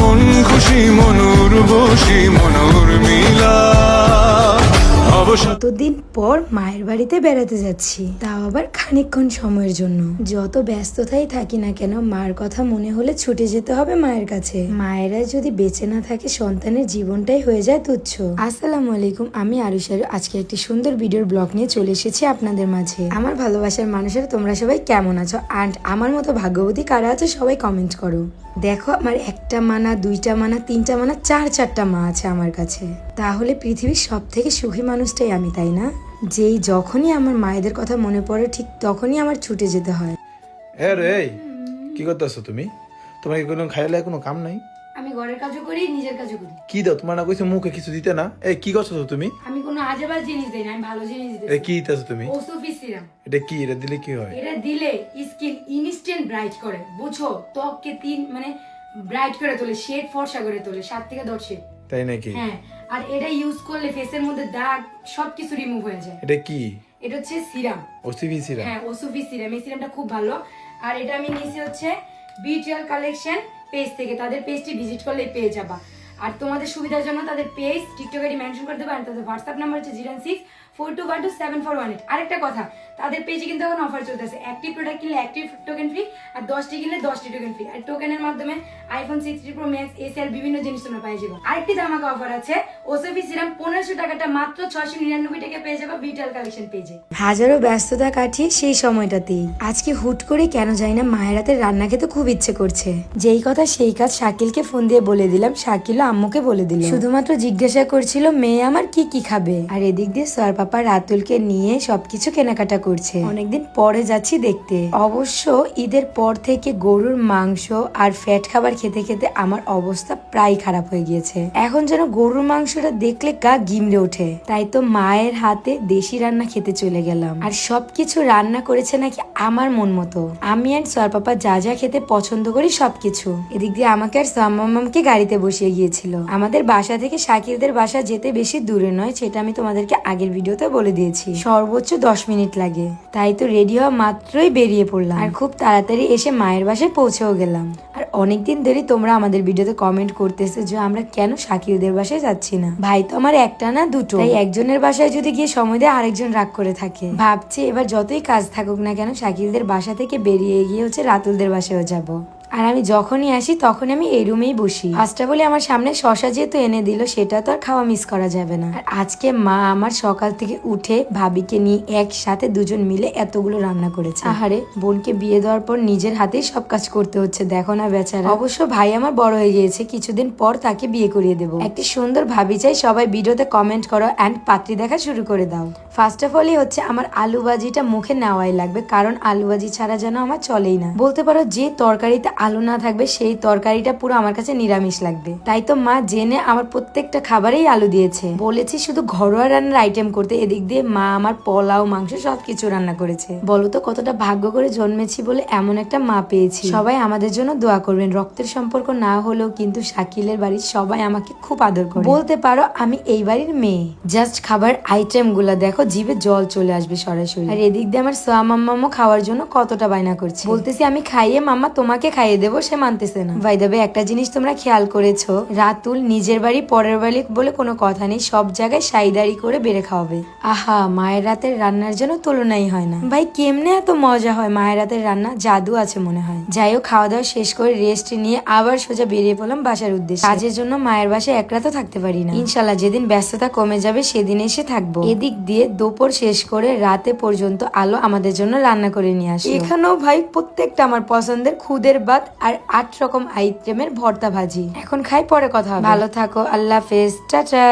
মন খুশি মনুর বসি মনুর কতদিন পর মায়ের বাড়িতে বেড়াতে যাচ্ছি, তাও আবার খানিকক্ষণ সময়ের জন্য। যত ব্যস্ততাই থাকি না কেন, মার কথা মনে হলে ছুটে যেতে হবে মায়ের কাছে। মায়েরা যদি বেঁচে না থাকে, সন্তানের জীবনটাই হয়ে যায় তুচ্ছ। আসসালামু আলাইকুম, আমি আরুষারু আজকে একটি সুন্দর ভিডিওর ব্লগ নিয়ে চলে এসেছি আপনাদের মাঝে। আমার ভালোবাসার মানুষের তোমরা সবাই কেমন আছো? অ্যান্ড আমার মতো ভাগ্যবতী কারা আছে, সবাই কমেন্ট করো। দেখো আমার একটা মানা দুইটা মানা তিনটা মানা চার চারটা মা আছে আমার কাছে। তাহলে পৃথিবীর সব থেকে সুখী মানুষটাই আমি তাই না? যেই যখনই আমার মায়েদের কথা মনে পড়ে ঠিক তখনই আমার ছুটে যেতে হয়। হ্যাঁ রে এই, কি করতেছো তুমি? তোমার কি কোনো খাইলে কোনো কাম নাই? আমি ঘরের কাজও করি নিজের কাজও করি। কি দাও তোমার না কইছে মুখে কিছু দিতে না? এই কি করছ তুমি? আমি কোনো আজেবাজ জিনিস দেই না আমি ভালো জিনিস এটা কি দিতেছো তুমি? ওসোফি সিরাম এটা কি? এটা দিলে কি হয়? এটা দিলে স্কিন ইনস্ট্যান্ট ব্রাইট করে। বুঝো ত্বককে তিন মানে ব্রাইট করে তোলে শেড ফর্সা করে তোলে সাত থেকে দশ শেড তাই নাকি? হ্যাঁ আর এটা ইউজ করলে ফেসের মধ্যে দাগ সবকিছু রিমুভ হয়ে যায়। এটা কি? এটা হচ্ছে সিরাম ওসিভি সিরা হ্যাঁ ওসুফি সিরাম এই সিরামটা খুব ভালো। আর এটা আমি নিয়েছি হচ্ছে বিটিএল কালেকশন পেজ থেকে। তাদের পেজটি ভিজিট করলে পেয়ে যাবা। আর তোমাদের সুবিধার জন্য তাদের পেজ টিকটক মেনশন করে দেবো আর তাদের হোয়াটসঅ্যাপ নাম্বার হচ্ছে zero six four two one two seven four one eight আরেকটা কথা, তাদের পেজে কিন্তু এখন অফার চলতেছে। একটি প্রোডাক্ট কিনলে একটি টোকেন ফ্রি আর দশটি কিনলে দশটি টোকেন ফ্রি আর টোকেনের মাধ্যমে আইফোন প্রো ম্যাক্স এসি আর বিভিন্ন জিনিস তোমরা পেয়ে যাব। আরেকটি অফার আছে ওসফি সিরাম পনেরোশো টাকাটা মাত্র ছশো নিরানব্বই টাকা পেয়ে যাবে বিটেল কালেকশন পেজে হাজারো ব্যস্ততা কাটিয়ে সেই সময়টাতেই। আজকে হুট করে কেন যাই না মায়ের রান্না খেতে খুব ইচ্ছে করছে। যেই কথা সেই কাজ শাকিলকে ফোন দিয়ে বলে দিলাম, শাকিলও আম্মুকে বলে দিল। শুধুমাত্র জিজ্ঞাসা করছিল, মেয়ে আমার কি কি খাবে? আর এদিক দিয়ে সর পাপা রাতুলকে নিয়ে সবকিছু কেনাকাটা করছে। অনেকদিন পরে যাচ্ছি দেখতে। অবশ্য ঈদের পর থেকে গরুর মাংস আর ফ্যাট খাবার খেতে খেতে আমার অবস্থা প্রায় খারাপ হয়ে গিয়েছে। এখন যেন গরুর মাংসটা দেখলে গা গিমড়ে ওঠে। তাই তো মায়ের হাতে দেশি রান্না খেতে চলে গেলাম। আর সবকিছু রান্না করেছে নাকি আমার মন মতো। আমি আর সর পাপা যা যা খেতে পছন্দ করি সবকিছু। এদিক দিয়ে আমাকে আর সাম্মামকে গাড়িতে বসিয়ে গিয়েছিল। আমাদের বাসা থেকে শাকিরদের বাসা যেতে বেশি দূরে নয়, সেটা আমি তোমাদেরকে আগের ভিডিওতে বলে দিয়েছি। সর্বোচ্চ দশ মিনিট লাগে। তাই তো রেডি হওয়া মাত্রই বেরিয়ে পড়লাম। আর খুব তাড়াতাড়ি এসে মায়ের বাসায় পৌঁছেও গেলাম। আর অনেকদিন ধরেই তোমরা আমাদের ভিডিওতে কমেন্ট করতেছে যে আমরা কেন শাকিরদের বাসায় যাচ্ছি না? ভাই তো আমার একটা না দুটো। তাই একজনের বাসায় যদি গিয়ে সময় দেয় আরেকজন রাগ করে থাকে। ভাবছি এবার যতই কাজ থাকুক না কেন শাকিরদের বাসা থেকে বেরিয়ে গিয়ে হচ্ছে রাতুলদের বাসায়ও যাব। আর আমি যখনই আসি তখন আমি এই রুমেই বসি। ফার্স্টটা বলে আমার সামনে শশা যেহেতু এনে দিল, সেটা তো আর খাওয়া মিস করা যাবে না। আর আজকে মা আমার সকাল থেকে উঠে ভাবিকে নিয়ে একসাথে দুজন মিলে এতগুলো রান্না করেছে। আহারে, বোনকে বিয়ে দেওয়ার পর নিজের হাতেই সব কাজ করতে হচ্ছে, দেখো না বেচারা। অবশ্য ভাই আমার বড় হয়ে গিয়েছে, কিছুদিন পর তাকে বিয়ে করিয়ে দেবো। একটি সুন্দর ভাবি চাই, সবাই ভিডিওতে কমেন্ট করো অ্যান্ড পাত্রী দেখা শুরু করে দাও। ফার্স্ট অফ অলই হচ্ছে আমার আলু ভাজিটা মুখে নেওয়াই লাগবে, কারণ আলু ভাজি ছাড়া যেন আমার চলেই না। বলতে পারো যে তরকারিতে আলু না থাকবে, সেই তরকারিটা পুরো আমার কাছে নিরামিষ লাগবে। তাই তো মা জেনে আমার প্রত্যেকটা খাবারেই আলু দিয়েছে। বলেছি শুধু ঘরোয়া রান্নার আইটেম করতে, এদিক দিয়ে মা আমার পোলাও, মাংস সবকিছু রান্না করেছে। বলো তো কতটা ভাগ্য করে জন্মেছি বলে এমন একটা মা পেয়েছি। সবাই আমাদের জন্য দোয়া করবেন, রক্তের সম্পর্ক না হলেও কিন্তু শাকিলের বাড়ির সবাই আমাকে খুব আদর করে। বলতে পারো আমি এই বাড়ির মেয়ে। জাস্ট খাবার আইটেমগুলা দেখো, জিভে জল চলে আসবে সরাসরি। আর এদিক দিয়ে আমার সোয়া মাম্মামও খাওয়ার জন্য কতটা বায়না করছে। বলতেছি আমি খাইয়ে মাম্মা তোমাকে খাইয়ে দেবো, সে মানতেছে না। ভাই দেবে একটা জিনিস তোমরা খেয়াল করেছ, রাতুল নিজের বাড়ি পরের বাড়ি বলে কোনো কথা নেই, সব জায়গায় সাইদারি করে বেড়ে খাওয়াবে। আহা, মায়ের রাতের রান্নার জন্য তুলনাই হয় না। ভাই, কেমনে এত মজা হয়, মায়ের রাতের রান্না জাদু আছে মনে হয়। যাই হোক খাওয়া দাওয়া শেষ করে রেস্ট নিয়ে আবার সোজা বেরিয়ে পড়লাম বাসার উদ্দেশ্যে। কাজের জন্য মায়ের বাসায় এক রাতও থাকতে পারি না। ইনশাল্লাহ, যেদিন ব্যস্ততা কমে যাবে, সেদিন এসে থাকব। এদিক দিয়ে দুপুর শেষ করে রাতে পর্যন্ত আলো আমাদের জন্য রান্না করে নিয়ে আসে এখানেও ভাই, প্রত্যেকটা আমার পছন্দের খুদের ভাত আর আট রকম আইটেমের ভর্তা ভাজি। এখন খাই, পরে কথা ভালো থাকো, আল্লাহ হাফেজ। টাটা